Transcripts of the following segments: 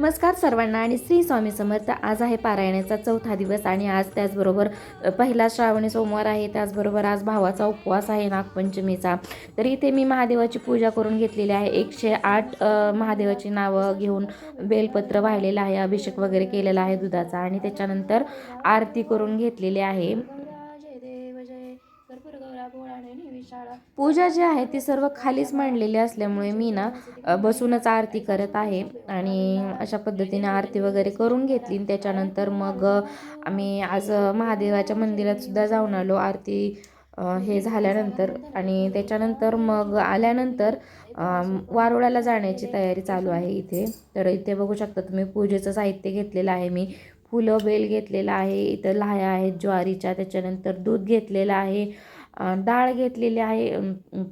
नमस्कार सर्वांना आणि श्री स्वामी समर्थ. आज आहे पारायणाचा चौथा दिवस आणि आज त्याचबरोबर पहिला श्रावणी सोमवार आहे. त्याचबरोबर आज भावाचा उपवास आहे नागपंचमीचा. तर इथे मी महादेवाची पूजा करून घेतलेली आहे. एकशे आठ महादेवाची नावं घेऊन बेलपत्र वाहिलेलं आहे. अभिषेक वगैरे केलेला आहे दुधाचा आणि त्याच्यानंतर आरती करून घेतलेली आहे. पूजा जी आहे ती सर्व खालीच मांडलेली असल्यामुळे मी ना बसूनच आरती करत आहे आणि अशा पद्धतीने आरती वगैरे करून घेतली. आणि त्याच्यानंतर मग आम्ही आज महादेवाच्या मंदिरात सुद्धा जाऊन आलो. आरती हे झाल्यानंतर आणि त्याच्यानंतर मग आल्यानंतर अम, वारुळाला जाण्याची तयारी चालू आहे इथे. तर इथे बघू शकता तुम्ही पूजेचं साहित्य घेतलेलं आहे मी. फुलं बेल घेतलेलं आहे. इथं लाह्या आहेत ज्वारीच्या त्याच्यानंतर दूध घेतलेलं आहे. डाळ घेतलेली आहे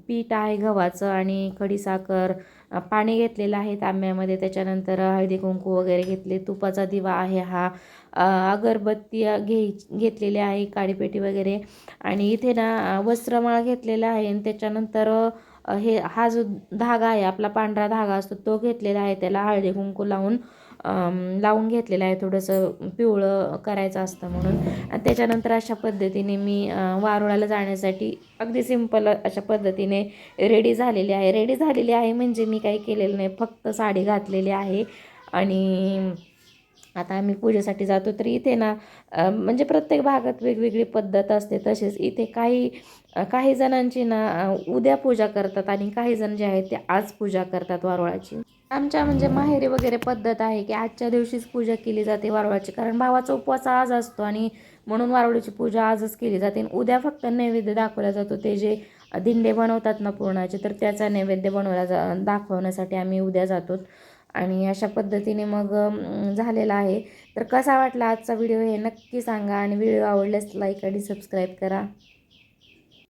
पीठ आहे गव्हाचं आणि खडीसाखर पाणी घेतलेलं आहे तांब्यामध्ये. त्याच्यानंतर हळदी कुंकू वगैरे घेतले. तुपाचा दिवा आहे हा. अगरबत्ती घे घेतलेली आहे काळीपेटी वगैरे. आणि इथे ना वस्त्रमाळ घेतलेला आहे आणि त्याच्यानंतर हे हा जो धागा आहे आपला पांढरा धागा असतो तो घेतलेला आहे. त्याला हळदी कुंकू लावून लावून घेतलेलं आहे. थोडंसं पिवळं करायचं असतं म्हणून. त्याच्यानंतर अशा पद्धतीने मी वारुळाला जाण्यासाठी अगदी सिंपल अशा पद्धतीने रेडी झालेली आहे. रेडी झालेली आहे म्हणजे मी काही केलेलं नाही. फक्त साडी घातलेली आहे. आणि आता आम्ही पूजेसाठी जातो तर इथे ना म्हणजे प्रत्येक भागात वेगवेगळी पद्धत असते. तसेच इथे काही काही जणांची ना उद्या पूजा करतात आणि काही जण जे आहेत ते आज पूजा करतात वारुळाची. आमच्या म्हणजे माहेरी वगैरे पद्धत आहे की आजच्या दिवशीच पूजा केली जाते वारुळाची. कारण भावाचा उपवास आज असतो आणि म्हणून वारुळीची पूजा आजच केली जाते. आणि उद्या फक्त नैवेद्य दाखवला जातो. ते जे दिंडे बनवतात ना पूर्णाचे तर त्याचा नैवेद्य बनवला जा दाखवण्यासाठी आम्ही उद्या जातो. आणि अशा पद्धतीने मग झालेला आहे. तर कसा वाटला आजचा व्हिडिओ हे नक्की सांगा आणि व्हिडिओ आवडल्यास लाईक आणि सबस्क्राईब करा.